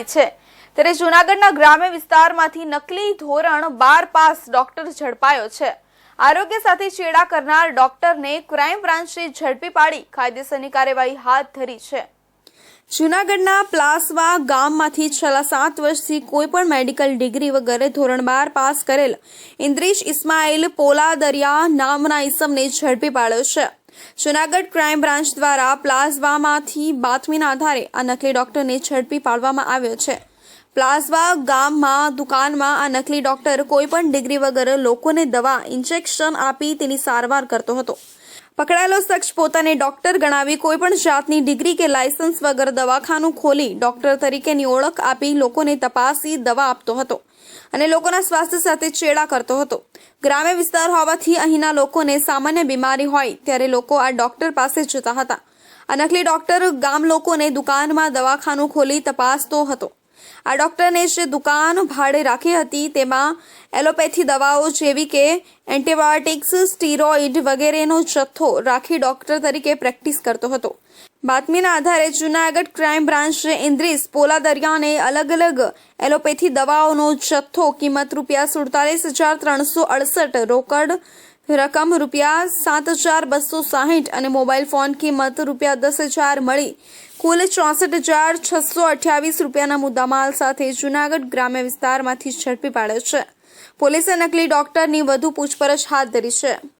છે. ત્યારે જૂનાગઢના ગ્રામ્ય વિસ્તારમાંથી નકલી ધોરણ બાર પાસ ડોક્ટર ઝડપાયો છે. આરોગ્ય સાથે ચેડા કરનાર ડોક્ટરને ક્રાઇમ બ્રાન્ચે ઝડપી પાડી કાયદેસરની કાર્યવાહી હાથ ધરી છે. જૂનાગઢના પ્લાસવા ગામમાંથી છેલ્લા સાત વર્ષથી કોઈ પણ મેડિકલ ડિગ્રી વગેરે ધોરણ બાર પાસ કરેલ ઇન્દ્રિશ ઇસ્માઇલ પોલાદરિયા નામના ઇસમને ઝડપી પાડ્યો છે. જૂનાગઢ ક્રાઇમ બ્રાન્ચ દ્વારા પ્લાઝવામાંથી બાતમીના આધારે આ નકલી ડોક્ટરને ઝડપી પાડવામાં આવ્યો છે. પ્લાઝવા ગામમાં, દુકાનમાં આ નકલી ડોક્ટર કોઈપણ ડિગ્રી વગર લોકોને દવા, ઇન્જેક્શન આપી તેની સારવાર કરતો હતો. પકડાયેલો શખ્સ પોતાને ડોક્ટર ગણાવી કોઈ પણ જાતની ડિગ્રી કે લાયસન્સ વગર દવાખાનું ખોલી ડોક્ટર તરીકેની ઓળખ આપી લોકોને તપાસી દવા આપતો હતો અને લોકોના સ્વાસ્થ્ય સાથે ચેડા કરતો હતો. ગ્રામ્ય વિસ્તાર હોવાથી અહીંના લોકોને સામાન્ય બીમારી હોય ત્યારે લોકો આ ડોક્ટર પાસે જતા હતા. આ નકલી ડોક્ટર ગામ લોકોને દુકાનમાં દવાખાનું ખોલી તપાસતો હતો. આ ડૉક્ટરને જે દુકાન ભાડે રાખી હતી, તેમાં એલોપેથી દવાઓ જેવી કે એન્ટીબાયોટિક્સ, સ્ટીરોઇડ વગેરેનો જથ્થો રાખી ડૉક્ટર તરીકે પ્રેક્ટિસ કરતો હતો. બાતમીના આધારે જૂનાગઢ ક્રાઇમ બ્રાન્ચે ઇન્દ્રિસ પોલાદરિયાને અલગ અલગ એલોપેથી દવાઓનો જથ્થો કિંમત રૂપિયા સુડતાલીસ હજાર ત્રણસો અડસઠ રોકડ રકમ રૂપિયા સાત હજાર બસો સાહીઠ અને મોબાઈલ ફોન કિંમત રૂપિયા દસ હજાર મળી. કુલ ચોસઠ હજાર છસો અઠ્યાવીસ રૂપિયાના મુદ્દામાલ સાથે જૂનાગઢ ગ્રામ્ય વિસ્તારમાંથી ઝડપી પાડ્યો છે. પોલીસે નકલી ડોક્ટરની વધુ પૂછપરછ હાથ ધરી છે.